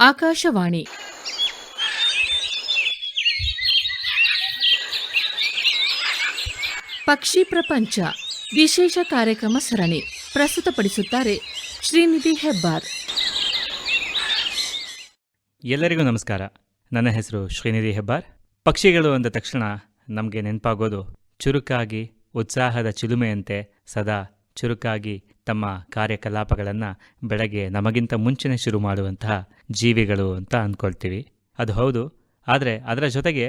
ಆಕಾಶವಾಣಿ. ಪಕ್ಷಿ ಪ್ರಪಂಚ ವಿಶೇಷ ಕಾರ್ಯಕ್ರಮ ಸರಣಿ ಪ್ರಸ್ತುತಪಡಿಸುತ್ತಾರೆ ಶ್ರೀನಿಧಿ ಹೆಬ್ಬಾರ್. ಎಲ್ಲರಿಗೂ ನಮಸ್ಕಾರ. ನನ್ನ ಹೆಸರು ಶ್ರೀನಿಧಿ ಹೆಬ್ಬಾರ್. ಪಕ್ಷಿಗಳು ಅಂದ ತಕ್ಷಣ ನಮಗೆ ನೆನಪಾಗೋದು ಚುರುಕಾಗಿ, ಉತ್ಸಾಹದ ಚಿಲುಮೆಯಂತೆ ಸದಾ ಚುರುಕಾಗಿ ತಮ್ಮ ಕಾರ್ಯಕಲಾಪಗಳನ್ನು ಬೆಳಗ್ಗೆ ನಮಗಿಂತ ಮುಂಚೆನೇ ಶುರು ಮಾಡುವಂತಹ ಜೀವಿಗಳು ಅಂತ ಅಂದ್ಕೊಳ್ತೀವಿ ಅದು ಹೌದು. ಆದರೆ ಅದರ ಜೊತೆಗೆ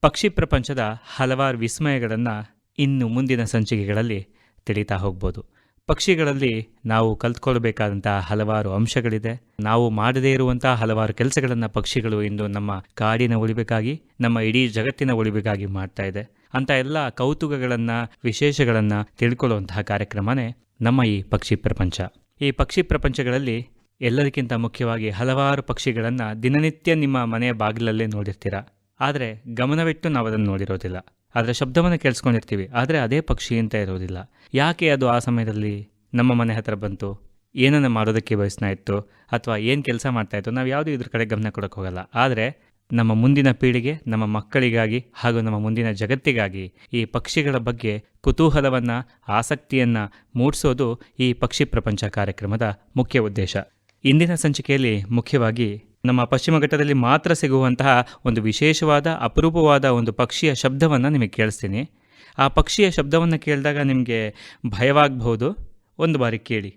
ಪಕ್ಷಿ ಪ್ರಪಂಚದ ಹಲವಾರು ವಿಸ್ಮಯಗಳನ್ನು ಇನ್ನು ಮುಂದಿನ ಸಂಚಿಕೆಗಳಲ್ಲಿ ತಿಳಿತಾ ಹೋಗ್ಬೋದು. ಪಕ್ಷಿಗಳಲ್ಲಿ ನಾವು ಕಲ್ತ್ಕೊಳ್ಬೇಕಾದಂತಹ ಹಲವಾರು ಅಂಶಗಳಿದೆ. ನಾವು ಮಾಡದೇ ಇರುವಂತಹ ಹಲವಾರು ಕೆಲಸಗಳನ್ನು ಪಕ್ಷಿಗಳು ಇಂದು ನಮ್ಮ ಕಾಡಿನ ಉಳಿಬೇಕಾಗಿ ನಮ್ಮ ಇಡೀ ಜಗತ್ತಿನ ಉಳಿಬೇಕಾಗಿ ಮಾಡ್ತಾ ಇದೆ. ಅಂತ ಎಲ್ಲ ಕೌತುಕಗಳನ್ನು, ವಿಶೇಷಗಳನ್ನು ತಿಳ್ಕೊಳ್ಳುವಂತಹ ಕಾರ್ಯಕ್ರಮನೇ ನಮ್ಮ ಈ ಪಕ್ಷಿ ಪ್ರಪಂಚ. ಈ ಪಕ್ಷಿ ಪ್ರಪಂಚಗಳಲ್ಲಿ ಎಲ್ಲದಕ್ಕಿಂತ ಮುಖ್ಯವಾಗಿ ಹಲವಾರು ಪಕ್ಷಿಗಳನ್ನು ದಿನನಿತ್ಯ ನಿಮ್ಮ ಮನೆಯ ಬಾಗಿಲಲ್ಲೇ ನೋಡಿರ್ತೀರ. ಆದರೆ ಗಮನವಿಟ್ಟು ನಾವು ಅದನ್ನು ನೋಡಿರೋದಿಲ್ಲ. ಅದರ ಶಬ್ದವನ್ನು ಕೇಳಿಸ್ಕೊಂಡಿರ್ತೀವಿ, ಆದರೆ ಅದೇ ಪಕ್ಷಿ ಅಂತ ಇರೋದಿಲ್ಲ. ಯಾಕೆ ಅದು ಆ ಸಮಯದಲ್ಲಿ ನಮ್ಮ ಮನೆ ಹತ್ರ ಬಂತು? ಏನನ್ನು ಮಾಡೋದಕ್ಕೆ ಬಯಸ್ತಾ ಇತ್ತು? ಅಥವಾ ಏನು ಕೆಲಸ ಮಾಡ್ತಾ ಇತ್ತು? ನಾವು ಯಾವುದೂ ಇದ್ರ ಕಡೆ ಗಮನ ಕೊಡೋಕೆ ಹೋಗಲ್ಲ. ಆದರೆ ನಮ್ಮ ಮುಂದಿನ ಪೀಳಿಗೆ, ನಮ್ಮ ಮಕ್ಕಳಿಗಾಗಿ ಹಾಗೂ ನಮ್ಮ ಮುಂದಿನ ಜಗತ್ತಿಗಾಗಿ ಈ ಪಕ್ಷಿಗಳ ಬಗ್ಗೆ ಕುತೂಹಲವನ್ನು, ಆಸಕ್ತಿಯನ್ನು ಮೂಡಿಸೋದು ಈ ಪಕ್ಷಿ ಪ್ರಪಂಚ ಕಾರ್ಯಕ್ರಮದ ಮುಖ್ಯ ಉದ್ದೇಶ. ಇಂದಿನ ಸಂಚಿಕೆಯಲ್ಲಿ ಮುಖ್ಯವಾಗಿ ನಮ್ಮ ಪಶ್ಚಿಮ ಘಟ್ಟದಲ್ಲಿ ಮಾತ್ರ ಸಿಗುವಂತಹ ಒಂದು ವಿಶೇಷವಾದ, ಅಪರೂಪವಾದ ಒಂದು ಪಕ್ಷಿಯ ಶಬ್ದವನ್ನು ನಿಮಗೆ ಕೇಳಿಸ್ತೀನಿ. ಆ ಪಕ್ಷಿಯ ಶಬ್ದವನ್ನು ಕೇಳಿದಾಗ ನಿಮಗೆ ಭಯವಾಗಬಹುದು. ಒಂದು ಬಾರಿ ಕೇಳಿ.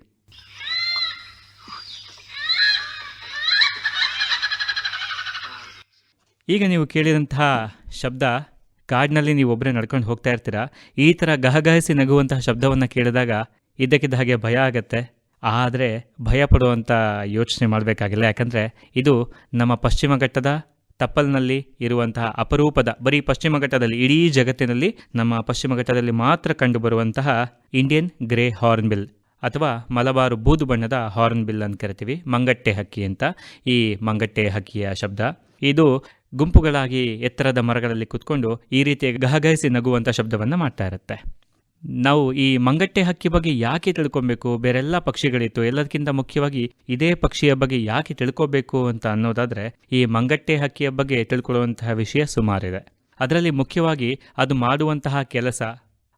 ಈಗ ನೀವು ಕೇಳಿದಂತಹ ಶಬ್ದ, ಕಾಡಿನಲ್ಲಿ ನೀವು ಒಬ್ಬರೇ ನಡ್ಕೊಂಡು ಹೋಗ್ತಾ ಇರ್ತೀರಾ? ಈ ಥರ ಗಹಗಹಿಸಿ ನಗುವಂತಹ ಶಬ್ದವನ್ನು ಕೇಳಿದಾಗ ಇದ್ದಕ್ಕಿದ್ದ ಹಾಗೆ ಭಯ ಆಗತ್ತೆ. ಆದರೆ ಭಯಪಡುವಂಥ ಯೋಚನೆ ಮಾಡಬೇಕಾಗಿಲ್ಲ. ಯಾಕಂದರೆ ಇದು ನಮ್ಮ ಪಶ್ಚಿಮ ಘಟ್ಟದ ತಪ್ಪಲ್ನಲ್ಲಿ ಇರುವಂತಹ ಅಪರೂಪದ, ಬರೀ ಪಶ್ಚಿಮ ಘಟ್ಟದಲ್ಲಿ, ಇಡೀ ಜಗತ್ತಿನಲ್ಲಿ ನಮ್ಮ ಪಶ್ಚಿಮ ಘಟ್ಟದಲ್ಲಿ ಮಾತ್ರ ಕಂಡುಬರುವಂತಹ ಇಂಡಿಯನ್ ಗ್ರೇ ಹಾರ್ನ್ಬಿಲ್ ಅಥವಾ ಮಲಬಾರು ಬೂದು ಬಣ್ಣದ ಹಾರ್ನ್ಬಿಲ್ ಅಂತ ಕರಿತೀವಿ, ಮಂಗಟ್ಟೆ ಹಕ್ಕಿ ಅಂತ. ಈ ಮಂಗಟ್ಟೆ ಹಕ್ಕಿಯ ಶಬ್ದ, ಇದು ಗುಂಪುಗಳಾಗಿ ಎತ್ತರದ ಮರಗಳಲ್ಲಿ ಕುತ್ಕೊಂಡು ಈ ರೀತಿಯ ಗಹಗಹಿಸಿ ನಗುವಂಥ ಶಬ್ದವನ್ನು ಮಾಡ್ತಾ ಇರುತ್ತೆ. ನಾವು ಈ ಮಂಗಟ್ಟೆ ಹಕ್ಕಿ ಬಗ್ಗೆ ಯಾಕೆ ತಿಳ್ಕೊಬೇಕು? ಬೇರೆಲ್ಲ ಪಕ್ಷಿಗಳಿತ್ತು. ಎಲ್ಲದಕ್ಕಿಂತ ಮುಖ್ಯವಾಗಿ ಇದೇ ಪಕ್ಷಿಯ ಬಗ್ಗೆ ಯಾಕೆ ತಿಳ್ಕೊಬೇಕು ಅಂತ ಅನ್ನೋದಾದ್ರೆ ಈ ಮಂಗಟ್ಟೆ ಹಕ್ಕಿಯ ಬಗ್ಗೆ ತಿಳ್ಕೊಳ್ಳುವಂತಹ ವಿಷಯ ಸುಮಾರಿದೆ. ಅದರಲ್ಲಿ ಮುಖ್ಯವಾಗಿ ಅದು ಮಾಡುವಂತಹ ಕೆಲಸ,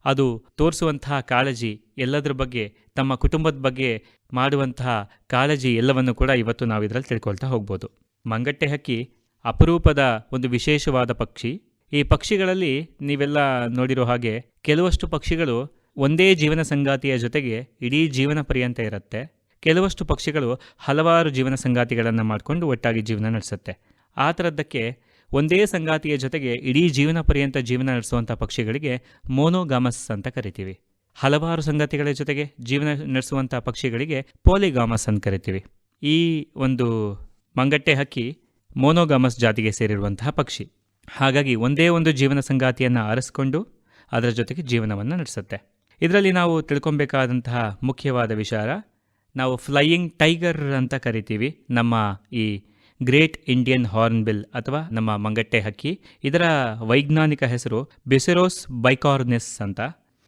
ಅದು ತೋರಿಸುವಂತಹ ಕಾಳಜಿ, ಎಲ್ಲದರ ಬಗ್ಗೆ, ತಮ್ಮ ಕುಟುಂಬದ ಬಗ್ಗೆ ಮಾಡುವಂತಹ ಕಾಳಜಿ ಎಲ್ಲವನ್ನು ಕೂಡ ಇವತ್ತು ನಾವು ಇದರಲ್ಲಿ ತಿಳ್ಕೊಳ್ತಾ ಹೋಗ್ಬೋದು. ಮಂಗಟ್ಟೆ ಹಕ್ಕಿ ಅಪರೂಪದ ಒಂದು ವಿಶೇಷವಾದ ಪಕ್ಷಿ. ಈ ಪಕ್ಷಿಗಳಲ್ಲಿ ನೀವೆಲ್ಲ ನೋಡಿರೋ ಹಾಗೆ ಕೆಲವಷ್ಟು ಪಕ್ಷಿಗಳು ಒಂದೇ ಜೀವನ ಸಂಗಾತಿಯ ಜೊತೆಗೆ ಇಡೀ ಜೀವನ ಪರ್ಯಂತ ಇರುತ್ತೆ. ಕೆಲವಷ್ಟು ಪಕ್ಷಿಗಳು ಹಲವಾರು ಜೀವನ ಸಂಗಾತಿಗಳನ್ನು ಮಾಡಿಕೊಂಡು ಒಟ್ಟಾಗಿ ಜೀವನ ನಡೆಸುತ್ತೆ. ಆ ಥರದ್ದಕ್ಕೆ ಒಂದೇ ಸಂಗಾತಿಯ ಜೊತೆಗೆ ಇಡೀ ಜೀವನ ಪರ್ಯಂತ ಜೀವನ ನಡೆಸುವಂಥ ಪಕ್ಷಿಗಳಿಗೆ ಮೋನೋಗಾಮಸ್ ಅಂತ ಕರಿತೀವಿ. ಹಲವಾರು ಸಂಗಾತಿಗಳ ಜೊತೆಗೆ ಜೀವನ ನಡೆಸುವಂಥ ಪಕ್ಷಿಗಳಿಗೆ ಪೋಲಿಗಾಮಸ್ ಅಂತ ಕರಿತೀವಿ. ಈ ಒಂದು ಮಂಗಟ್ಟೆ ಹಕ್ಕಿ ಮೋನೋಗಾಮಸ್ ಜಾತಿಗೆ ಸೇರಿರುವಂತಹ ಪಕ್ಷಿ. ಹಾಗಾಗಿ ಒಂದೇ ಒಂದು ಜೀವನ ಸಂಗಾತಿಯನ್ನು ಆರಿಸ್ಕೊಂಡು ಅದರ ಜೊತೆಗೆ ಜೀವನವನ್ನು ನಡೆಸುತ್ತೆ. ಇದರಲ್ಲಿ ನಾವು ತಿಳ್ಕೊಬೇಕಾದಂತಹ ಮುಖ್ಯವಾದ ವಿಚಾರ, ನಾವು ಫ್ಲೈಯಿಂಗ್ ಟೈಗರ್ ಅಂತ ಕರಿತೀವಿ. ನಮ್ಮ ಈ ಗ್ರೇಟ್ ಇಂಡಿಯನ್ ಹಾರ್ನ್ಬಿಲ್ ಅಥವಾ ನಮ್ಮ ಮಂಗಟ್ಟೆ ಹಕ್ಕಿ. ಇದರ ವೈಜ್ಞಾನಿಕ ಹೆಸರು ಬಿಸೆರೋಸ್ ಬೈಕಾರ್ನೆಸ್ ಅಂತ.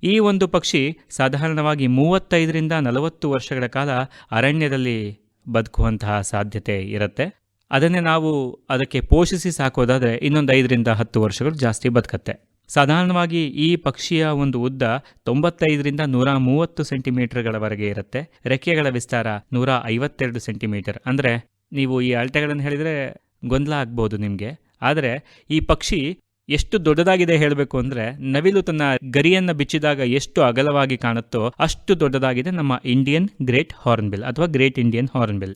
ಈ ಒಂದು ಪಕ್ಷಿ ಸಾಧಾರಣವಾಗಿ ಮೂವತ್ತೈದರಿಂದ ನಲವತ್ತು ವರ್ಷಗಳ ಕಾಲ ಅರಣ್ಯದಲ್ಲಿ ಬದುಕುವಂತಹ ಸಾಧ್ಯತೆ ಇರುತ್ತೆ. ಅದನ್ನೇ ನಾವು ಅದಕ್ಕೆ ಪೋಷಿಸಿ ಸಾಕೋದಾದರೆ ಇನ್ನೊಂದು ಐದರಿಂದ ಹತ್ತು ವರ್ಷಗಳು ಜಾಸ್ತಿ ಬದುಕತ್ತೆ. ಸಾಧಾರಣವಾಗಿ ಈ ಪಕ್ಷಿಯ ಒಂದು ಉದ್ದ ತೊಂಬತ್ತೈದರಿಂದ ನೂರ ಮೂವತ್ತು ಸೆಂಟಿಮೀಟರ್ಗಳವರೆಗೆ ಇರುತ್ತೆ. ರೆಕ್ಕೆಗಳ ವಿಸ್ತಾರ ನೂರ ಐವತ್ತೆರಡು ಸೆಂಟಿಮೀಟರ್. ಅಂದರೆ ನೀವು ಈ ಅಳತೆಗಳನ್ನು ಹೇಳಿದರೆ ಗೊಂದಲ ಆಗ್ಬೋದು ನಿಮಗೆ. ಆದರೆ ಈ ಪಕ್ಷಿ ಎಷ್ಟು ದೊಡ್ಡದಾಗಿದೆ ಹೇಳಬೇಕು ಅಂದರೆ ನವಿಲು ತನ್ನ ಗರಿಯನ್ನು ಬಿಚ್ಚಿದಾಗ ಎಷ್ಟು ಅಗಲವಾಗಿ ಕಾಣುತ್ತೋ ಅಷ್ಟು ದೊಡ್ಡದಾಗಿದೆ ನಮ್ಮ ಇಂಡಿಯನ್ ಗ್ರೇಟ್ ಹಾರ್ನ್ಬಿಲ್ ಅಥವಾ ಗ್ರೇಟ್ ಇಂಡಿಯನ್ ಹಾರ್ನ್ಬಿಲ್.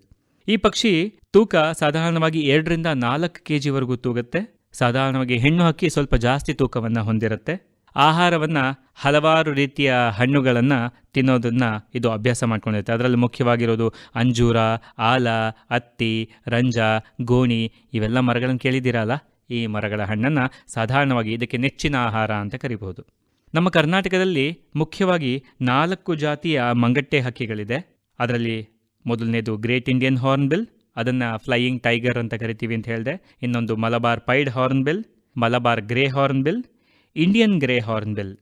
ಈ ಪಕ್ಷಿ ತೂಕ ಸಾಧಾರಣವಾಗಿ ಎರಡರಿಂದ ನಾಲ್ಕು ಕೆ ಜಿವರೆಗೂ ತೂಗುತ್ತೆ. ಸಾಧಾರಣವಾಗಿ ಹೆಣ್ಣು ಹಕ್ಕಿ ಸ್ವಲ್ಪ ಜಾಸ್ತಿ ತೂಕವನ್ನು ಹೊಂದಿರುತ್ತೆ. ಆಹಾರವನ್ನು ಹಲವಾರು ರೀತಿಯ ಹಣ್ಣುಗಳನ್ನು ತಿನ್ನೋದನ್ನು ಇದು ಅಭ್ಯಾಸ ಮಾಡ್ಕೊಂಡಿರುತ್ತೆ. ಅದರಲ್ಲಿ ಮುಖ್ಯವಾಗಿರೋದು ಅಂಜೂರ, ಆಲ, ಅತ್ತಿ, ರಂಜ, ಗೋಣಿ ಇವೆಲ್ಲ ಮರಗಳನ್ನು ಕೇಳಿದ್ದೀರಲ್ಲ? ಈ ಮರಗಳ ಹಣ್ಣನ್ನು ಸಾಧಾರಣವಾಗಿ ಇದಕ್ಕೆ ನೆಚ್ಚಿನ ಆಹಾರ ಅಂತ ಕರಿಬಹುದು. ನಮ್ಮ ಕರ್ನಾಟಕದಲ್ಲಿ ಮುಖ್ಯವಾಗಿ ನಾಲ್ಕು ಜಾತಿಯ ಮಂಗಟ್ಟೆ ಹಕ್ಕಿಗಳಿದೆ. ಅದರಲ್ಲಿ ಮೊದಲನೇದು ಗ್ರೇಟ್ ಇಂಡಿಯನ್ ಹಾರ್ನ್ಬಿಲ್ ಅದನ್ನು ಫ್ಲೈಯಿಂಗ್ ಟೈಗರ್ ಅಂತ ಕರಿತೀವಿ ಅಂತ ಹೇಳಿದೆ. ಇನ್ನೊಂದು Malabar pied hornbill Malabar grey hornbill Indian grey hornbill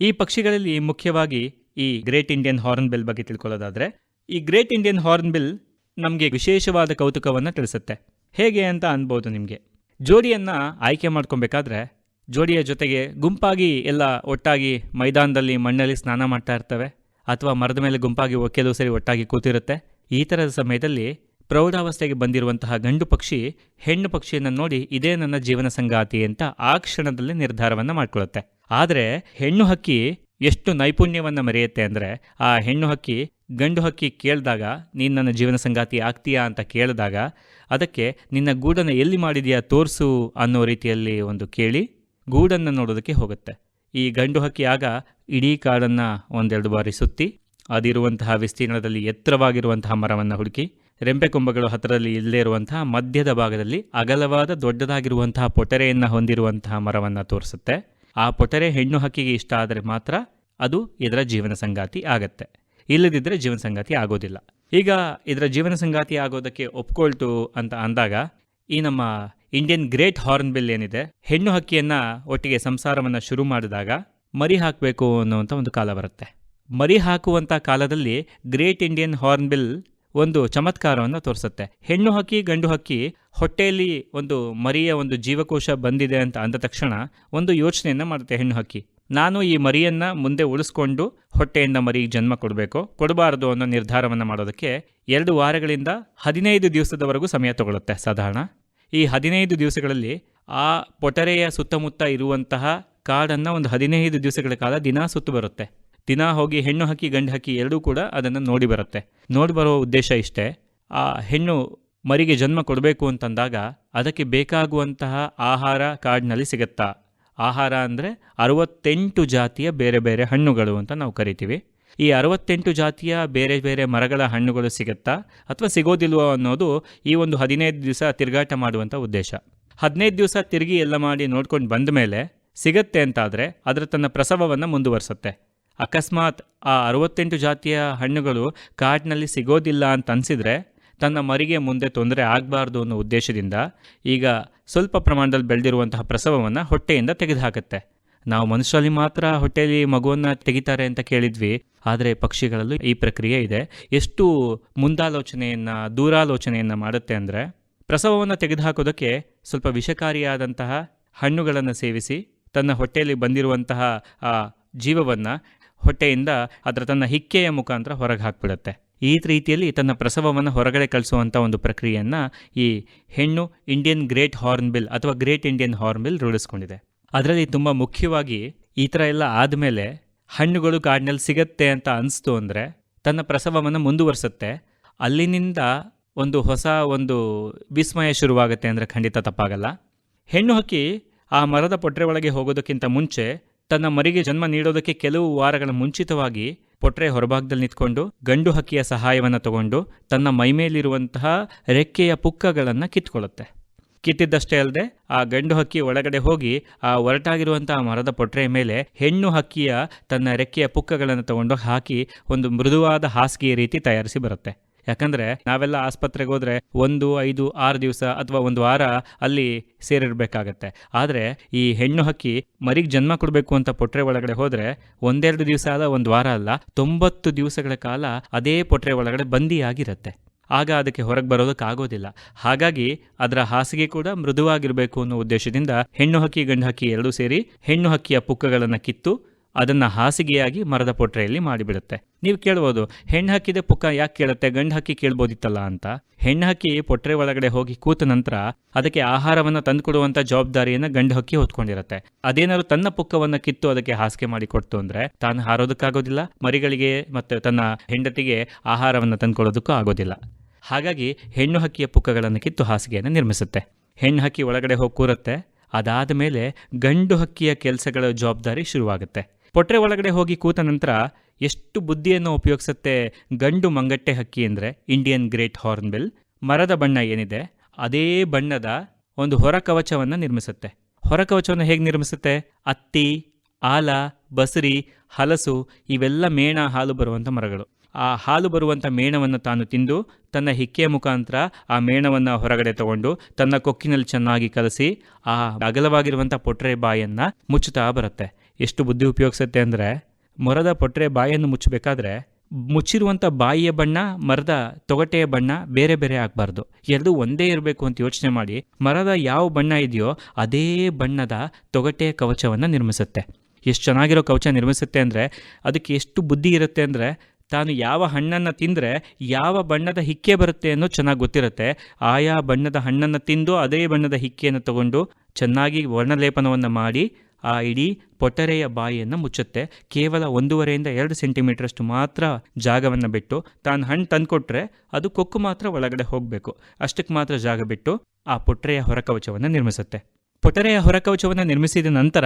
ಈ ಪಕ್ಷಿಗಳಲ್ಲಿ ಮುಖ್ಯವಾಗಿ ಈ ಗ್ರೇಟ್ ಇಂಡಿಯನ್ ಹಾರ್ನ್ಬಿಲ್ ಬಗ್ಗೆ ತಿಳ್ಕೊಳ್ಳೋದಾದರೆ, ಈ ಗ್ರೇಟ್ ಇಂಡಿಯನ್ ಹಾರ್ನ್ಬಿಲ್ ನಮಗೆ ವಿಶೇಷವಾದ ಕೌತುಕವನ್ನು ತಿಳಿಸುತ್ತೆ. ಹೇಗೆ ಅಂತ ಅನ್ಬೋದು ನಿಮಗೆ. ಜೋಡಿಯನ್ನು ಆಯ್ಕೆ ಮಾಡ್ಕೊಬೇಕಾದ್ರೆ, ಜೋಡಿಯ ಜೊತೆಗೆ ಗುಂಪಾಗಿ ಎಲ್ಲ ಒಟ್ಟಾಗಿ ಮೈದಾನದಲ್ಲಿ ಮಣ್ಣಲ್ಲಿ ಸ್ನಾನ ಮಾಡ್ತಾ ಇರ್ತವೆ, ಅಥವಾ ಮರದ ಮೇಲೆ ಗುಂಪಾಗಿ ಕೆಲವು ಸರಿ ಒಟ್ಟಾಗಿ ಕೂತಿರುತ್ತೆ ಈ ಥರದ ಸಮಯದಲ್ಲಿ ಪ್ರೌಢಾವಸ್ಥೆಗೆ ಬಂದಿರುವಂತಹ ಗಂಡು ಪಕ್ಷಿ, ಹೆಣ್ಣು ಪಕ್ಷಿಯನ್ನು ನೋಡಿ ಇದೇ ನನ್ನ ಜೀವನ ಸಂಗಾತಿ ಅಂತ ಆ ಕ್ಷಣದಲ್ಲಿ ನಿರ್ಧಾರವನ್ನು ಮಾಡಿಕೊಳ್ಳುತ್ತೆ. ಆದರೆ ಹೆಣ್ಣು ಹಕ್ಕಿ ಎಷ್ಟು ನೈಪುಣ್ಯವನ್ನು ಮೆರೆಯುತ್ತೆ ಅಂದರೆ ಆ ಹೆಣ್ಣು ಹಕ್ಕಿ ಗಂಡು ಹಕ್ಕಿ ಕೇಳಿದಾಗ, ನೀನು ನನ್ನ ಜೀವನ ಸಂಗಾತಿ ಆಗ್ತೀಯಾ ಅಂತ ಕೇಳಿದಾಗ ಅದಕ್ಕೆ ನಿನ್ನ ಗೂಡನ್ನು ಎಲ್ಲಿ ಮಾಡಿದೆಯಾ ತೋರಿಸು ಅನ್ನೋ ರೀತಿಯಲ್ಲಿ ಒಂದು ಕೇಳಿ ಗೂಡನ್ನು ನೋಡೋದಕ್ಕೆ ಹೋಗುತ್ತೆ. ಈ ಗಂಡು ಹಕ್ಕಿ ಆಗ ಇಡೀ ಕಾಡನ್ನು ಒಂದೆರಡು ಬಾರಿ ಸುತ್ತಿ ಅದಿರುವಂತಹ ವಿಸ್ತೀರ್ಣದಲ್ಲಿ ಎತ್ತರವಾಗಿರುವಂತಹ ಮರವನ್ನು ಹುಡುಕಿ ರೆಂಪೆ ಕೊಂಬಗಳು ಹತ್ತಿರದಲ್ಲಿ ಇಲ್ಲದೇ ಇರುವಂತಹ ಮಧ್ಯದ ಭಾಗದಲ್ಲಿ ಅಗಲವಾದ ದೊಡ್ಡದಾಗಿರುವಂತಹ ಪೊಟರೆಯನ್ನು ಹೊಂದಿರುವಂತಹ ಮರವನ್ನು ತೋರಿಸುತ್ತೆ. ಆ ಪೊಟರೆ ಹೆಣ್ಣು ಹಕ್ಕಿಗೆ ಇಷ್ಟ ಆದರೆ ಮಾತ್ರ ಅದು ಇದರ ಜೀವನ ಸಂಗಾತಿ ಆಗತ್ತೆ. ಇಲ್ಲದಿದ್ದರೆ ಜೀವನ ಸಂಗಾತಿ ಆಗೋದಿಲ್ಲ. ಈಗ ಇದರ ಜೀವನ ಸಂಗಾತಿ ಆಗೋದಕ್ಕೆ ಒಪ್ಕೊಳ್ತು ಅಂತ ಅಂದಾಗ, ಈ ನಮ್ಮ ಇಂಡಿಯನ್ ಗ್ರೇಟ್ ಹಾರ್ನ್ ಬಿಲ್ ಏನಿದೆ, ಹೆಣ್ಣು ಹಕ್ಕಿಯನ್ನು ಒಟ್ಟಿಗೆ ಸಂಸಾರವನ್ನು ಶುರು ಮಾಡಿದಾಗ ಮರಿ ಹಾಕಬೇಕು ಅನ್ನುವಂಥ ಒಂದು ಕಾಲ ಬರುತ್ತೆ. ಮರಿ ಹಾಕುವಂಥ ಕಾಲದಲ್ಲಿ ಗ್ರೇಟ್ ಇಂಡಿಯನ್ ಹಾರ್ನ್ ಬಿಲ್ ಒಂದು ಚಮತ್ಕಾರವನ್ನು ತೋರಿಸುತ್ತೆ. ಹೆಣ್ಣು ಹಕ್ಕಿ, ಗಂಡು ಹಕ್ಕಿ ಹೊಟ್ಟೆಯಲ್ಲಿ ಒಂದು ಮರಿಯ ಒಂದು ಜೀವಕೋಶ ಬಂದಿದೆ ಅಂತ ಅಂದ ತಕ್ಷಣ ಒಂದು ಯೋಚನೆಯನ್ನು ಮಾಡುತ್ತೆ ಹೆಣ್ಣು ಹಕ್ಕಿ. ನಾನು ಈ ಮರಿಯನ್ನು ಮುಂದೆ ಉಳಿಸ್ಕೊಂಡು ಹೊಟ್ಟೆಯಿಂದ ಮರಿಗೆ ಜನ್ಮ ಕೊಡಬೇಕು, ಕೊಡಬಾರದು ಅನ್ನೋ ನಿರ್ಧಾರವನ್ನು ಮಾಡೋದಕ್ಕೆ ಎರಡು ವಾರಗಳಿಂದ ಹದಿನೈದು ದಿವಸದವರೆಗೂ ಸಮಯ ತಗೊಳ್ಳುತ್ತೆ ಸಾಧಾರಣ. ಈ ಹದಿನೈದು ದಿವಸಗಳಲ್ಲಿ ಆ ಪೊಟರೆಯ ಸುತ್ತಮುತ್ತ ಇರುವಂತಹ ಕಾಡನ್ನು ಒಂದು ಹದಿನೈದು ದಿವಸಗಳ ಕಾಲ ದಿನಾ ಸುತ್ತು ಬರುತ್ತೆ. ದಿನ ಹೋಗಿ ಹೆಣ್ಣು ಹಕ್ಕಿ ಗಂಡು ಹಕ್ಕಿ ಎರಡೂ ಕೂಡ ಅದನ್ನು ನೋಡಿ ಬರುತ್ತೆ. ನೋಡಿ ಬರೋ ಉದ್ದೇಶ ಇಷ್ಟೇ. ಆ ಹೆಣ್ಣು ಮರಿಗೆ ಜನ್ಮ ಕೊಡಬೇಕು ಅಂತಂದಾಗ ಅದಕ್ಕೆ ಬೇಕಾಗುವಂತಹ ಆಹಾರ ಕಾಡಿನಲ್ಲಿ ಸಿಗುತ್ತಾ? ಆಹಾರ ಅಂದರೆ ಅರವತ್ತೆಂಟು ಜಾತಿಯ ಬೇರೆ ಬೇರೆ ಹಣ್ಣುಗಳು ಅಂತ ನಾವು ಕರಿತೀವಿ. ಈ ಅರವತ್ತೆಂಟು ಜಾತಿಯ ಬೇರೆ ಬೇರೆ ಮರಗಳ ಹಣ್ಣುಗಳು ಸಿಗುತ್ತಾ? ಅಥವಾ ಸಿಗೋದಿಲ್ವೋ ಅನ್ನೋದು ಈ ಒಂದು ಹದಿನೈದು ದಿವಸ ತಿರುಗಾಟ ಮಾಡುವಂಥ ಉದ್ದೇಶ. ಹದಿನೈದು ದಿವಸ ತಿರುಗಿ ಎಲ್ಲ ಮಾಡಿ ನೋಡ್ಕೊಂಡು ಬಂದ ಮೇಲೆ ಸಿಗತ್ತೆ ಅಂತಾದರೆ ಅದರ ತನ್ನ ಪ್ರಸವವನ್ನು ಮುಂದುವರಿಸುತ್ತೆ. ಅಕಸ್ಮಾತ್ ಆ ಅರವತ್ತೆಂಟು ಜಾತಿಯ ಹಣ್ಣುಗಳು ಕಾಡಿನಲ್ಲಿ ಸಿಗೋದಿಲ್ಲ ಅಂತ ಅನಿಸಿದರೆ ತನ್ನ ಮರಿಗೆ ಮುಂದೆ ತೊಂದರೆ ಆಗಬಾರ್ದು ಅನ್ನೋ ಉದ್ದೇಶದಿಂದ ಈಗ ಸ್ವಲ್ಪ ಪ್ರಮಾಣದಲ್ಲಿ ಬೆಳೆದಿರುವಂತಹ ಪ್ರಸವವನ್ನು ಹೊಟ್ಟೆಯಿಂದ ತೆಗೆದುಹಾಕುತ್ತೆ. ನಾವು ಮನುಷ್ಯರಲ್ಲಿ ಮಾತ್ರ ಹೊಟ್ಟೆಯಲ್ಲಿ ಮಗುವನ್ನು ತೆಗಿತಾರೆ ಅಂತ ಕೇಳಿದ್ವಿ. ಆದರೆ ಪಕ್ಷಿಗಳಲ್ಲೂ ಈ ಪ್ರಕ್ರಿಯೆ ಇದೆ. ಎಷ್ಟು ಮುಂದಾಲೋಚನೆಯನ್ನು, ದೂರಾಲೋಚನೆಯನ್ನು ಮಾಡುತ್ತೆ ಅಂದರೆ ಪ್ರಸವವನ್ನು ತೆಗೆದುಹಾಕೋದಕ್ಕೆ ಸ್ವಲ್ಪ ವಿಷಕಾರಿಯಾದಂತಹ ಹಣ್ಣುಗಳನ್ನು ಸೇವಿಸಿ ತನ್ನ ಹೊಟ್ಟೆಯಲ್ಲಿ ಬಂದಿರುವಂತಹ ಆ ಜೀವವನ್ನು ಹೊಟ್ಟೆಯಿಂದ ಅದರ ತನ್ನ ಹಿಕ್ಕೆಯ ಮುಖಾಂತರ ಹೊರಗೆ ಹಾಕ್ಬಿಡುತ್ತೆ. ಈ ರೀತಿಯಲ್ಲಿ ತನ್ನ ಪ್ರಸವವನ್ನು ಹೊರಗಡೆ ಕಳಿಸುವಂಥ ಒಂದು ಪ್ರಕ್ರಿಯೆಯನ್ನು ಈ ಹೆಣ್ಣು ಇಂಡಿಯನ್ ಗ್ರೇಟ್ ಹಾರ್ನ್ ಬಿಲ್ ಅಥವಾ ಗ್ರೇಟ್ ಇಂಡಿಯನ್ ಹಾರ್ನ್ ಬಿಲ್ ರೂಢಿಸ್ಕೊಂಡಿದೆ. ಅದರಲ್ಲಿ ತುಂಬ ಮುಖ್ಯವಾಗಿ ಈ ಥರ ಎಲ್ಲ ಆದಮೇಲೆ ಹಣ್ಣುಗಳು ಕಾಡಿನಲ್ಲಿ ಸಿಗತ್ತೆ ಅಂತ ಅನಿಸ್ತು ಅಂದರೆ ತನ್ನ ಪ್ರಸವವನ್ನು ಮುಂದುವರಿಸುತ್ತೆ. ಅಲ್ಲಿನಿಂದ ಒಂದು ಹೊಸ ಒಂದು ವಿಸ್ಮಯ ಶುರುವಾಗುತ್ತೆ ಅಂದರೆ ಖಂಡಿತ ತಪ್ಪಾಗಲ್ಲ. ಹೆಣ್ಣು ಹಕ್ಕಿ ಆ ಮರದ ಪೊಟ್ರೆ ಒಳಗೆ ಹೋಗೋದಕ್ಕಿಂತ ಮುಂಚೆ ತನ್ನ ಮರಿಗೆ ಜನ್ಮ ನೀಡೋದಕ್ಕೆ ಕೆಲವು ವಾರಗಳ ಮುಂಚಿತವಾಗಿ ಪೊಟ್ರೆ ಹೊರಭಾಗದಲ್ಲಿ ನಿಂತ್ಕೊಂಡು ಗಂಡು ಹಕ್ಕಿಯ ಸಹಾಯವನ್ನು ತಗೊಂಡು ತನ್ನ ಮೈಮೇಲಿರುವಂತಹ ರೆಕ್ಕೆಯ ಪುಕ್ಕಗಳನ್ನು ಕಿತ್ಕೊಳ್ಳುತ್ತೆ. ಕಿತ್ತಿದ್ದಷ್ಟೇ ಅಲ್ಲದೆ ಆ ಗಂಡು ಹಕ್ಕಿ ಒಳಗಡೆ ಹೋಗಿ ಆ ಒರಟಾಗಿರುವಂತಹ ಮರದ ಪೊಟ್ರೆಯ ಮೇಲೆ ಹೆಣ್ಣು ಹಕ್ಕಿಯ ತನ್ನ ರೆಕ್ಕೆಯ ಪುಕ್ಕಗಳನ್ನು ತಗೊಂಡು ಹಾಕಿ ಒಂದು ಮೃದುವಾದ ಹಾಸಿಗೆಯ ರೀತಿ ತಯಾರಿಸಿ ಬರುತ್ತೆ. ಯಾಕಂದ್ರೆ ನಾವೆಲ್ಲ ಆಸ್ಪತ್ರೆಗೆ ಹೋದ್ರೆ ಒಂದು, ಐದು, ಆರು ದಿವಸ ಅಥವಾ ಒಂದು ವಾರ ಅಲ್ಲಿ ಸೇರಿರ್ಬೇಕಾಗತ್ತೆ. ಆದರೆ ಈ ಹೆಣ್ಣು ಹಕ್ಕಿ ಮರಿಗೆ ಜನ್ಮ ಕೊಡಬೇಕು ಅಂತ ಪೊಟ್ರೆ ಒಳಗಡೆ ಹೋದ್ರೆ ಒಂದೆರಡು ದಿವಸ ಅಲ್ಲ, ಒಂದು ವಾರ ಅಲ್ಲ, ತೊಂಬತ್ತು ದಿವಸಗಳ ಕಾಲ ಅದೇ ಪೊಟ್ರೆ ಒಳಗಡೆ ಬಂದಿಯಾಗಿರುತ್ತೆ. ಆಗ ಅದಕ್ಕೆ ಹೊರಗೆ ಬರೋದಕ್ಕಾಗೋದಿಲ್ಲ ಹಾಗಾಗಿ ಅದರ ಹಾಸಿಗೆ ಕೂಡ ಮೃದುವಾಗಿರಬೇಕು ಅನ್ನೋ ಉದ್ದೇಶದಿಂದ ಹೆಣ್ಣು ಹಕ್ಕಿ, ಗಂಡು ಹಕ್ಕಿ ಎರಡೂ ಸೇರಿ ಹೆಣ್ಣು ಹಕ್ಕಿಯ ಪುಕ್ಕಗಳನ್ನು ಕಿತ್ತು ಅದನ್ನು ಹಾಸಿಗೆಯಾಗಿ ಮರದ ಪೊಟ್ರೆಯಲ್ಲಿ ಮಾಡಿಬಿಡುತ್ತೆ. ನೀವು ಕೇಳ್ಬೋದು, ಹೆಣ್ಣು ಹಕ್ಕಿದೆ ಪುಕ್ಕ ಯಾಕೆ ಕೇಳುತ್ತೆ? ಗಂಡು ಹಕ್ಕಿ ಕೇಳ್ಬೋದಿತ್ತಲ್ಲ ಅಂತ. ಹೆಣ್ಣು ಹಕ್ಕಿ ಪೊಟ್ರೆ ಒಳಗಡೆ ಹೋಗಿ ಕೂತ ನಂತರ ಅದಕ್ಕೆ ಆಹಾರವನ್ನು ತಂದುಕೊಡುವಂಥ ಜವಾಬ್ದಾರಿಯನ್ನು ಗಂಡು ಹಕ್ಕಿ ಹೊತ್ಕೊಂಡಿರುತ್ತೆ. ಅದೇನಾದ್ರು ತನ್ನ ಪುಕ್ಕವನ್ನು ಕಿತ್ತು ಅದಕ್ಕೆ ಹಾಸಿಗೆ ಮಾಡಿ ಕೊಡ್ತು ಅಂದರೆ ತಾನು ಹಾರೋದಕ್ಕಾಗೋದಿಲ್ಲ, ಮರಿಗಳಿಗೆ ಮತ್ತು ತನ್ನ ಹೆಂಡತಿಗೆ ಆಹಾರವನ್ನು ತಂದುಕೊಡೋದಕ್ಕೂ ಆಗೋದಿಲ್ಲ. ಹಾಗಾಗಿ ಹೆಣ್ಣು ಹಕ್ಕಿಯ ಪುಕ್ಕಗಳನ್ನು ಕಿತ್ತು ಹಾಸಿಗೆಯನ್ನು ನಿರ್ಮಿಸುತ್ತೆ. ಹೆಣ್ಣು ಹಕ್ಕಿ ಒಳಗಡೆ ಹೋಗಿ ಕೂರುತ್ತೆ ಅದಾದ ಮೇಲೆ ಗಂಡು ಹಕ್ಕಿಯ ಕೆಲಸಗಳ ಜವಾಬ್ದಾರಿ ಶುರುವಾಗುತ್ತೆ. ಪೊಟ್ರೆ ಒಳಗಡೆ ಹೋಗಿ ಕೂತ ನಂತರ ಎಷ್ಟು ಬುದ್ಧಿಯನ್ನು ಉಪಯೋಗಿಸುತ್ತೆ ಗಂಡು ಮಂಗಟ್ಟೆ ಹಕ್ಕಿ ಅಂದರೆ ಇಂಡಿಯನ್ ಗ್ರೇಟ್ ಹಾರ್ನ್ ಬಿಲ್ ಮರದ ಬಣ್ಣ ಏನಿದೆ, ಅದೇ ಬಣ್ಣದ ಒಂದು ಹೊರಕವಚವನ್ನು ನಿರ್ಮಿಸುತ್ತೆ. ಹೊರಕವಚವನ್ನು ಹೇಗೆ ನಿರ್ಮಿಸುತ್ತೆ? ಅತ್ತಿ, ಆಲ, ಬಸರಿ, ಹಲಸು, ಇವೆಲ್ಲ ಮೇಣ, ಹಾಲು ಬರುವಂಥ ಮರಗಳು. ಆ ಹಾಲು ಬರುವಂಥ ಮೇಣವನ್ನು ತಾನು ತಿಂದು ತನ್ನ ಹಿಕ್ಕೆಯ ಮುಖಾಂತರ ಆ ಮೇಣವನ್ನು ಹೊರಗಡೆ ತಗೊಂಡು ತನ್ನ ಕೊಕ್ಕಿನಲ್ಲಿ ಚೆನ್ನಾಗಿ ಕಲಸಿ ಆ ಅಗಲವಾಗಿರುವಂಥ ಪೊಟ್ರೆ ಬಾಯನ್ನು ಮುಚ್ಚುತ್ತಾ ಬರುತ್ತೆ. ಎಷ್ಟು ಬುದ್ಧಿ ಉಪಯೋಗಿಸುತ್ತೆ ಅಂದರೆ, ಮರದ ಪೊಟ್ರೆ ಬಾಯಿಯನ್ನು ಮುಚ್ಚಬೇಕಾದ್ರೆ ಮುಚ್ಚಿರುವಂಥ ಬಾಯಿಯ ಬಣ್ಣ, ಮರದ ತೊಗಟೆಯ ಬಣ್ಣ ಬೇರೆ ಬೇರೆ ಆಗಬಾರ್ದು. ಎರಡೂ ಒಂದೇ ಇರಬೇಕು ಅಂತ ಯೋಚನೆ ಮಾಡಿ, ಮರದ ಯಾವ ಬಣ್ಣ ಇದೆಯೋ ಅದೇ ಬಣ್ಣದ ತೊಗಟೆಯ ಕವಚವನ್ನು ನಿರ್ಮಿಸುತ್ತೆ. ಎಷ್ಟು ಚೆನ್ನಾಗಿರೋ ಕವಚ ನಿರ್ಮಿಸುತ್ತೆ ಅಂದರೆ, ಅದಕ್ಕೆ ಎಷ್ಟು ಬುದ್ಧಿ ಇರುತ್ತೆ ಅಂದರೆ, ತಾನು ಯಾವ ಹಣ್ಣನ್ನು ತಿಂದರೆ ಯಾವ ಬಣ್ಣದ ಹಿಕ್ಕೆ ಬರುತ್ತೆ ಅನ್ನೋ ಚೆನ್ನಾಗಿ ಗೊತ್ತಿರುತ್ತೆ. ಆಯಾ ಬಣ್ಣದ ಹಣ್ಣನ್ನು ತಿಂದು ಅದೇ ಬಣ್ಣದ ಹಿಕ್ಕೆಯನ್ನು ತಗೊಂಡು ಚೆನ್ನಾಗಿ ವರ್ಣಲೇಪನವನ್ನು ಮಾಡಿ ಆ ಇಡೀ ಪೊಟರೆಯ ಬಾಯಿಯನ್ನು ಮುಚ್ಚುತ್ತೆ. ಕೇವಲ ಒಂದೂವರೆಯಿಂದ ಎರಡು ಸೆಂಟಿಮೀಟ್ರಷ್ಟು ಮಾತ್ರ ಜಾಗವನ್ನು ಬಿಟ್ಟು ತಾನು ಹಣ್ಣು ತಂದುಕೊಟ್ರೆ ಅದು ಕೊಕ್ಕು ಮಾತ್ರ ಒಳಗಡೆ ಹೋಗಬೇಕು. ಅಷ್ಟಕ್ಕೆ ಮಾತ್ರ ಜಾಗ ಬಿಟ್ಟು ಆ ಪೊಟರೆಯ ಹೊರಕವಚವನ್ನು ನಿರ್ಮಿಸುತ್ತೆ. ಪೊಟರೆಯ ಹೊರಕವಚವನ್ನು ನಿರ್ಮಿಸಿದ ನಂತರ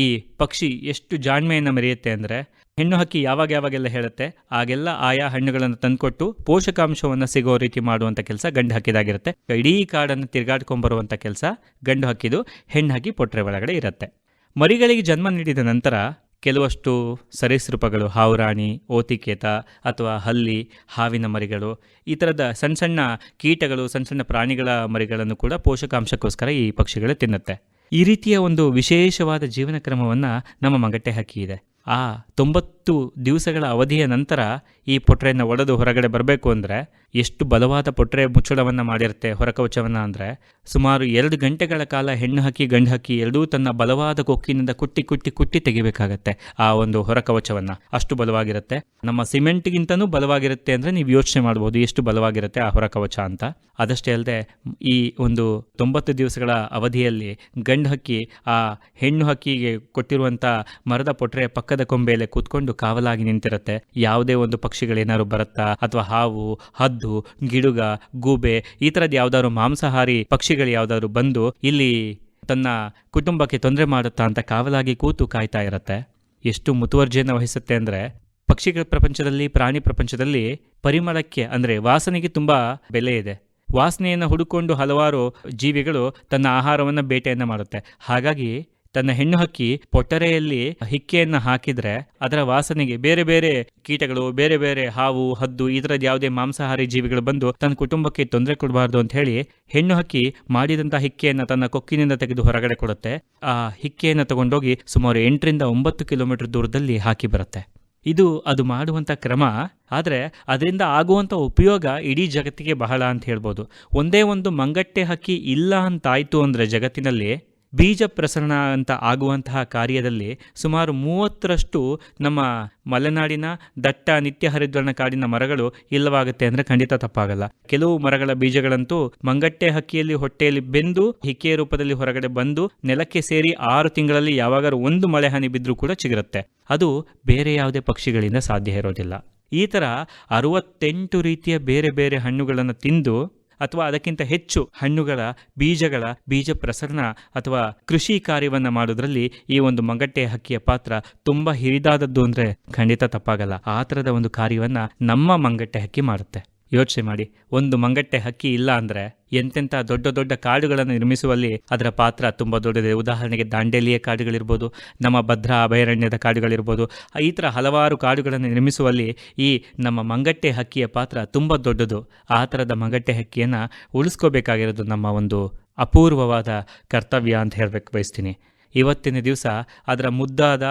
ಈ ಪಕ್ಷಿ ಎಷ್ಟು ಜಾಣ್ಮೆಯನ್ನು ಮೆರೆಯುತ್ತೆ ಅಂದರೆ ಹೆಣ್ಣು ಹಕ್ಕಿ ಯಾವಾಗ ಯಾವಾಗೆಲ್ಲ ಹೇಳುತ್ತೆ, ಆಗೆಲ್ಲ ಆಯಾ ಹಣ್ಣುಗಳನ್ನು ತಂದುಕೊಟ್ಟು ಪೋಷಕಾಂಶವನ್ನು ಸಿಗೋ ರೀತಿ ಮಾಡುವಂಥ ಕೆಲಸ ಗಂಡು ಹಕ್ಕಿದಾಗಿರುತ್ತೆ. ಇಡೀ ಕಾಡನ್ನು ತಿರುಗಾಡ್ಕೊಂಬರುವಂಥ ಕೆಲಸ ಗಂಡು ಹಕ್ಕಿದು, ಹೆಣ್ಣು ಹಕ್ಕಿ ಪೊಟ್ರೆ ಒಳಗಡೆ ಇರುತ್ತೆ. ಮರಿಗಳಿಗೆ ಜನ್ಮ ನೀಡಿದ ನಂತರ ಕೆಲವಷ್ಟು ಸರೀಸೃಪಗಳು, ಹಾವುರಾಣಿ, ಓತಿಕೇತ ಅಥವಾ ಹಲ್ಲಿ, ಹಾವಿನ ಮರಿಗಳು, ಈ ಥರದ ಸಣ್ಣ ಸಣ್ಣ ಕೀಟಗಳು, ಸಣ್ಣ ಸಣ್ಣ ಪ್ರಾಣಿಗಳ ಮರಿಗಳನ್ನು ಕೂಡ ಪೋಷಕಾಂಶಕ್ಕೋಸ್ಕರ ಈ ಪಕ್ಷಿಗಳು ತಿನ್ನುತ್ತೆ. ಈ ರೀತಿಯ ಒಂದು ವಿಶೇಷವಾದ ಜೀವನ ಕ್ರಮವನ್ನು ನಮ್ಮ ಮಗಟ್ಟೆ ಹಕ್ಕಿ ಇದೆ ಆ ತೊಂಬತ್ತು ದಿವಸಗಳ ಅವಧಿಯ ನಂತರ ಈ ಪೊಟ್ರೆಯನ್ನು ಒಡೆದು ಹೊರಗಡೆ ಬರಬೇಕು ಅಂದರೆ ಎಷ್ಟು ಬಲವಾದ ಪೊಟ್ರೆ ಮುಚ್ಚಳವನ್ನು ಮಾಡಿರುತ್ತೆ ಹೊರಕವಚವನ್ನು ಅಂದರೆ ಸುಮಾರು ಎರಡು ಗಂಟೆಗಳ ಕಾಲ ಹೆಣ್ಣು ಹಕ್ಕಿ ಗಂಡು ಹಕ್ಕಿ ಎರಡೂ ತನ್ನ ಬಲವಾದ ಕೊಕ್ಕಿನಿಂದ ಕುಟ್ಟಿ ಕುಟ್ಟಿ ಕುಟ್ಟಿ ತೆಗಿಬೇಕಾಗತ್ತೆ ಆ ಒಂದು ಹೊರಕವಚವನ್ನು. ಅಷ್ಟು ಬಲವಾಗಿರುತ್ತೆ. ನಮ್ಮ ಸಿಮೆಂಟ್ಗಿಂತನೂ ಬಲವಾಗಿರುತ್ತೆ ಅಂದರೆ ನೀವು ಯೋಚನೆ ಮಾಡ್ಬೋದು ಎಷ್ಟು ಬಲವಾಗಿರುತ್ತೆ ಆ ಹೊರಕವಚ ಅಂತ. ಅದಷ್ಟೇ ಅಲ್ಲದೆ ಈ ಒಂದು ತೊಂಬತ್ತು ದಿವಸಗಳ ಅವಧಿಯಲ್ಲಿ ಗಂಡು ಹಕ್ಕಿ ಆ ಹೆಣ್ಣು ಹಕ್ಕಿಗೆ ಕೊಟ್ಟಿರುವಂಥ ಮರದ ಪೊಟ್ರೆ ಪಕ್ಕದ ಕೊಂಬೆಯಲ್ಲಿ ಕೂತ್ಕೊಂಡು ಕಾವಲಾಗಿ ನಿಂತಿರುತ್ತೆ. ಯಾವುದೇ ಒಂದು ಪಕ್ಷಿಗಳೇನಾದ್ರು ಬರುತ್ತಾ? ಅಥವಾ ಹಾವು, ಹದ್ದು, ಗಿಡುಗ, ಗೂಬೆ, ಈ ಥರದ್ದು ಯಾವ್ದಾದ್ರು ಮಾಂಸಾಹಾರಿ ಪಕ್ಷಿಗಳು ಯಾವ್ದಾದ್ರು ಬಂದು ಇಲ್ಲಿ ತನ್ನ ಕುಟುಂಬಕ್ಕೆ ತೊಂದರೆ ಮಾಡುತ್ತಾ ಅಂತ ಕಾವಲಾಗಿ ಕೂತು ಕಾಯ್ತಾ ಇರುತ್ತೆ. ಎಷ್ಟು ಮುತುವರ್ಜಿಯನ್ನು ವಹಿಸುತ್ತೆ ಅಂದರೆ, ಪಕ್ಷಿಗಳ ಪ್ರಪಂಚದಲ್ಲಿ, ಪ್ರಾಣಿ ಪ್ರಪಂಚದಲ್ಲಿ ಪರಿಮಳಕ್ಕೆ ಅಂದರೆ ವಾಸನೆಗೆ ತುಂಬ ಬೆಲೆ ಇದೆ. ವಾಸನೆಯನ್ನು ಹುಡುಕೊಂಡು ಹಲವಾರು ಜೀವಿಗಳು ತನ್ನ ಆಹಾರವನ್ನು ಬೇಟೆಯನ್ನು ಮಾಡುತ್ತೆ. ಹಾಗಾಗಿ ತನ್ನ ಹೆಣ್ಣು ಹಕ್ಕಿ ಪೊಟ್ಟರೆಯಲ್ಲಿ ಹಿಕ್ಕೆಯನ್ನು ಹಾಕಿದ್ರೆ ಅದರ ವಾಸನೆಗೆ ಬೇರೆ ಬೇರೆ ಕೀಟಗಳು, ಬೇರೆ ಬೇರೆ ಹಾವು, ಹದ್ದು ಈ ಥರದ್ದು ಯಾವುದೇ ಮಾಂಸಾಹಾರಿ ಜೀವಿಗಳು ಬಂದು ತನ್ನ ಕುಟುಂಬಕ್ಕೆ ತೊಂದರೆ ಕೊಡಬಾರ್ದು ಅಂತ ಹೇಳಿ ಹೆಣ್ಣು ಹಕ್ಕಿ ಮಾಡಿದಂಥ ಹಿಕ್ಕೆಯನ್ನು ತನ್ನ ಕೊಕ್ಕಿನಿಂದ ತೆಗೆದು ಹೊರಗಡೆ ಕೊಡುತ್ತೆ. ಆ ಹಿಕ್ಕೆಯನ್ನು ತಗೊಂಡೋಗಿ ಸುಮಾರು ಎಂಟರಿಂದ ಒಂಬತ್ತು ಕಿಲೋಮೀಟರ್ ದೂರದಲ್ಲಿ ಹಾಕಿ ಬರುತ್ತೆ. ಇದು ಅದು ಮಾಡುವಂಥ ಕ್ರಮ. ಆದರೆ ಅದರಿಂದ ಆಗುವಂಥ ಉಪಯೋಗ ಇಡೀ ಜಗತ್ತಿಗೆ ಬಹಳ ಅಂತ ಹೇಳ್ಬೋದು. ಒಂದೇ ಒಂದು ಮಂಗಟ್ಟೆ ಹಕ್ಕಿ ಇಲ್ಲ ಅಂತಾಯಿತು ಅಂದರೆ ಜಗತ್ತಿನಲ್ಲಿ ಬೀಜ ಪ್ರಸರಣ ಅಂತ ಆಗುವಂತಹ ಕಾರ್ಯದಲ್ಲಿ ಸುಮಾರು ಮೂವತ್ತರಷ್ಟು ನಮ್ಮ ಮಲೆನಾಡಿನ ದಟ್ಟ ನಿತ್ಯ ಹರಿದ್ವರ್ಣ ಕಾಡಿನ ಮರಗಳು ಇಲ್ಲವಾಗುತ್ತೆ ಅಂದರೆ ಖಂಡಿತ ತಪ್ಪಾಗಲ್ಲ. ಕೆಲವು ಮರಗಳ ಬೀಜಗಳಂತೂ ಮಂಗಟ್ಟೆ ಹಕ್ಕಿಯಲ್ಲಿ ಹೊಟ್ಟೆಯಲ್ಲಿ ಬೆಂದು ಹಿಕ್ಕೆಯ ರೂಪದಲ್ಲಿ ಹೊರಗಡೆ ಬಂದು ನೆಲಕ್ಕೆ ಸೇರಿ ಆರು ತಿಂಗಳಲ್ಲಿ ಯಾವಾಗಾದ್ರೂ ಒಂದು ಮಳೆ ಹನಿ ಬಿದ್ದರೂ ಕೂಡ ಚಿಗುರುತ್ತೆ. ಅದು ಬೇರೆ ಯಾವುದೇ ಪಕ್ಷಿಗಳಿಂದ ಸಾಧ್ಯ ಇರೋದಿಲ್ಲ. ಈ ಥರ ಅರವತ್ತೆಂಟು ರೀತಿಯ ಬೇರೆ ಬೇರೆ ಹಣ್ಣುಗಳನ್ನು ತಿಂದು ಅಥವಾ ಅದಕ್ಕಿಂತ ಹೆಚ್ಚು ಹಣ್ಣುಗಳ, ಬೀಜಗಳ ಬೀಜ ಪ್ರಸರಣ ಅಥವಾ ಕೃಷಿ ಕಾರ್ಯವನ್ನು ಮಾಡೋದ್ರಲ್ಲಿ ಈ ಒಂದು ಮಂಗಟ್ಟೆ ಹಕ್ಕಿಯ ಪಾತ್ರ ತುಂಬ ಹಿರಿದಾದದ್ದು ಅಂದರೆ ಖಂಡಿತ ತಪ್ಪಾಗಲ್ಲ. ಆ ಥರದ ಒಂದು ಕಾರ್ಯವನ್ನು ನಮ್ಮ ಮಂಗಟ್ಟೆ ಹಕ್ಕಿ ಮಾಡುತ್ತೆ. ಯೋಚನೆ ಮಾಡಿ, ಒಂದು ಮಂಗಟ್ಟೆ ಹಕ್ಕಿ ಇಲ್ಲ ಅಂದರೆ ಎಂತೆಂಥ ದೊಡ್ಡ ದೊಡ್ಡ ಕಾಡುಗಳನ್ನು ನಿರ್ಮಿಸುವಲ್ಲಿ ಅದರ ಪಾತ್ರ ತುಂಬ ದೊಡ್ಡದಿದೆ. ಉದಾಹರಣೆಗೆ ದಾಂಡೇಲಿಯ ಕಾಡುಗಳಿರ್ಬೋದು, ನಮ್ಮ ಭದ್ರಾ ಅಭಯಾರಣ್ಯದ ಕಾಡುಗಳಿರ್ಬೋದು, ಈ ಥರ ಹಲವಾರು ಕಾಡುಗಳನ್ನು ನಿರ್ಮಿಸುವಲ್ಲಿ ಈ ನಮ್ಮ ಮಂಗಟ್ಟೆ ಹಕ್ಕಿಯ ಪಾತ್ರ ತುಂಬ ದೊಡ್ಡದು. ಆ ಥರದ ಮಂಗಟ್ಟೆ ಹಕ್ಕಿಯನ್ನು ಉಳಿಸ್ಕೋಬೇಕಾಗಿರೋದು ನಮ್ಮ ಒಂದು ಅಪೂರ್ವವಾದ ಕರ್ತವ್ಯ ಅಂತ ಹೇಳಬೇಕು ಬಯಸ್ತೀನಿ. ಇವತ್ತಿನ ದಿವಸ ಅದರ ಮುದ್ದಾದ,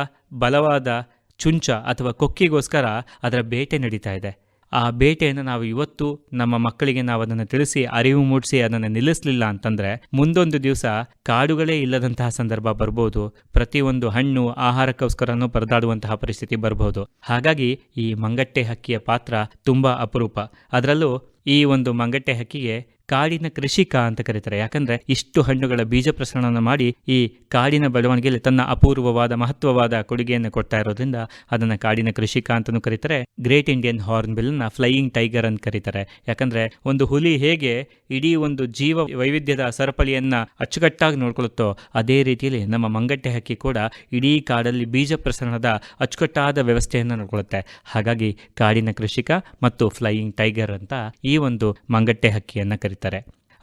ಬಲವಾದ, ಚುಂಚ ಅಥವಾ ಕೊಕ್ಕಿಗೋಸ್ಕರ ಅದರ ಬೇಟೆ ನಡೀತಾ ಇದೆ. ಆ ಬೇಟೆಯನ್ನು ನಾವು ಇವತ್ತು ನಮ್ಮ ಮಕ್ಕಳಿಗೆ ನಾವು ಅದನ್ನು ತಿಳಿಸಿ, ಅರಿವು ಮೂಡಿಸಿ, ಅದನ್ನು ನಿಲ್ಲಿಸಲಿಲ್ಲ ಅಂತಂದರೆ ಮುಂದೊಂದು ದಿವಸ ಕಾಡುಗಳೇ ಇಲ್ಲದಂತಹ ಸಂದರ್ಭ ಬರ್ಬೋದು. ಪ್ರತಿಯೊಂದು ಹಣ್ಣು ಆಹಾರಕ್ಕೋಸ್ಕರನೂ ಪರದಾಡುವಂತಹ ಪರಿಸ್ಥಿತಿ ಬರ್ಬೋದು. ಹಾಗಾಗಿ ಈ ಮಂಗಟ್ಟೆ ಹಕ್ಕಿಯ ಪಾತ್ರ ತುಂಬ ಅಪರೂಪ. ಅದರಲ್ಲೂ ಈ ಒಂದು ಮಂಗಟ್ಟೆ ಹಕ್ಕಿಗೆ ಕಾಡಿನ ಕೃಷಿಕ ಅಂತ ಕರೀತಾರೆ. ಯಾಕಂದ್ರೆ ಇಷ್ಟು ಹಣ್ಣುಗಳ ಬೀಜ ಪ್ರಸರಣ ಮಾಡಿ ಈ ಕಾಡಿನ ಬೆಳವಣಿಗೆಯಲ್ಲಿ ತನ್ನ ಅಪೂರ್ವವಾದ, ಮಹತ್ವವಾದ ಕೊಡುಗೆಯನ್ನು ಕೊಡ್ತಾ ಇರೋದ್ರಿಂದ ಅದನ್ನ ಕಾಡಿನ ಕೃಷಿಕ ಅಂತಾನು ಕರೀತಾರೆ. ಗ್ರೇಟ್ ಇಂಡಿಯನ್ ಹಾರ್ನ್ ಬಿಲ್ನ ಫ್ಲೈಯಿಂಗ್ ಟೈಗರ್ ಅಂತ ಕರೀತಾರೆ. ಯಾಕಂದ್ರೆ ಒಂದು ಹುಲಿ ಹೇಗೆ ಇಡೀ ಒಂದು ಜೀವ ವೈವಿಧ್ಯದ ಸರಪಳಿಯನ್ನ ಅಚ್ಚುಕಟ್ಟಾಗಿ ನೋಡ್ಕೊಳ್ಳುತ್ತೋ ಅದೇ ರೀತಿಯಲ್ಲಿ ನಮ್ಮ ಮಂಗಟ್ಟೆ ಹಕ್ಕಿ ಕೂಡ ಇಡೀ ಕಾಡಲ್ಲಿ ಬೀಜ ಪ್ರಸರಣದ ಅಚ್ಚುಕಟ್ಟಾದ ವ್ಯವಸ್ಥೆಯನ್ನು ನೋಡ್ಕೊಳ್ಳುತ್ತೆ. ಹಾಗಾಗಿ ಕಾಡಿನ ಕೃಷಿಕ ಮತ್ತು ಫ್ಲೈಯಿಂಗ್ ಟೈಗರ್ ಅಂತ ಈ ಒಂದು ಮಂಗಟ್ಟೆ ಹಕ್ಕಿಯನ್ನು ಕರೀತಾರೆ.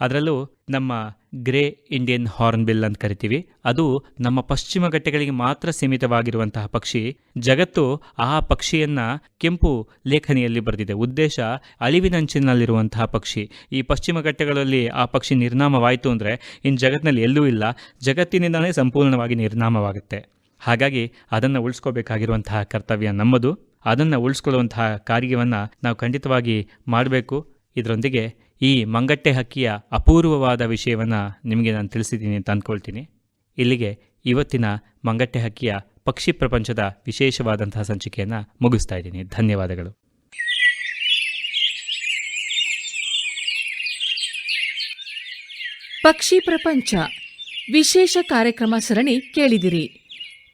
ಅದರಲ್ಲೂ ನಮ್ಮ ಗ್ರೇ ಇಂಡಿಯನ್ ಹಾರ್ನ್ ಬಿಲ್ ಅಂತ ಕರಿತೀವಿ. ಅದು ನಮ್ಮ ಪಶ್ಚಿಮ ಘಟ್ಟಗಳಿಗೆ ಮಾತ್ರ ಸೀಮಿತವಾಗಿರುವಂತಹ ಪಕ್ಷಿ. ಜಗತ್ತು ಆ ಪಕ್ಷಿಯನ್ನ ಕೆಂಪು ಲೇಖನಿಯಲ್ಲಿ ಬರೆದಿದೆ. ಉದ್ದೇಶ ಅಳಿವಿನಂಚಿನಲ್ಲಿರುವಂತಹ ಪಕ್ಷಿ. ಈ ಪಶ್ಚಿಮ ಘಟ್ಟಗಳಲ್ಲಿ ಆ ಪಕ್ಷಿ ನಿರ್ನಾಮವಾಯಿತು ಅಂದರೆ ಇನ್ನು ಜಗತ್ತಿನಲ್ಲಿ ಎಲ್ಲೂ ಇಲ್ಲ. ಜಗತ್ತಿನಿಂದಲೇ ಸಂಪೂರ್ಣವಾಗಿ ನಿರ್ನಾಮವಾಗುತ್ತೆ. ಹಾಗಾಗಿ ಅದನ್ನು ಉಳಿಸ್ಕೋಬೇಕಾಗಿರುವಂತಹ ಕರ್ತವ್ಯ ನಮ್ಮದು. ಅದನ್ನು ಉಳಿಸ್ಕೊಳ್ಳುವಂತಹ ಕಾರ್ಯವನ್ನು ನಾವು ಖಂಡಿತವಾಗಿ ಮಾಡಬೇಕು. ಇದರೊಂದಿಗೆ ಈ ಮಂಗಟ್ಟೆ ಹಕ್ಕಿಯ ಅಪೂರ್ವವಾದ ವಿಷಯವನ್ನು ನಿಮಗೆ ನಾನು ತಿಳಿಸಿದ್ದೀನಿ ಅಂತ ಅಂದ್ಕೊಳ್ತೀನಿ ಇಲ್ಲಿಗೆ ಇವತ್ತಿನ ಮಂಗಟ್ಟೆ ಹಕ್ಕಿಯ ಪಕ್ಷಿ ಪ್ರಪಂಚದ ವಿಶೇಷವಾದಂತಹ ಸಂಚಿಕೆಯನ್ನು ಮುಗಿಸ್ತಾ ಇದ್ದೀನಿ. ಧನ್ಯವಾದಗಳು. ಪಕ್ಷಿ ಪ್ರಪಂಚ. ವಿಶೇಷ ಕಾರ್ಯಕ್ರಮ ಸರಣಿ ಕೇಳಿದಿರಿ.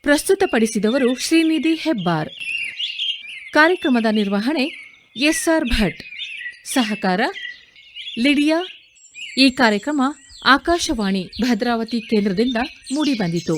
ಪ್ರಸ್ತುತಪಡಿಸಿದವರು ಶ್ರೀನಿಧಿ ಹೆಬ್ಬಾರ್. ಕಾರ್ಯಕ್ರಮದ ನಿರ್ವಹಣೆ ಎಸ್ಆರ್ ಭಟ್. ಸಹಕಾರ ಲಿಡಿಯಾ ಈ ಕಾರ್ಯಕ್ರಮ ಆಕಾಶವಾಣಿ ಭದ್ರಾವತಿ ಕೇಂದ್ರದಿಂದ ಮೂಡಿಬಂದಿತು.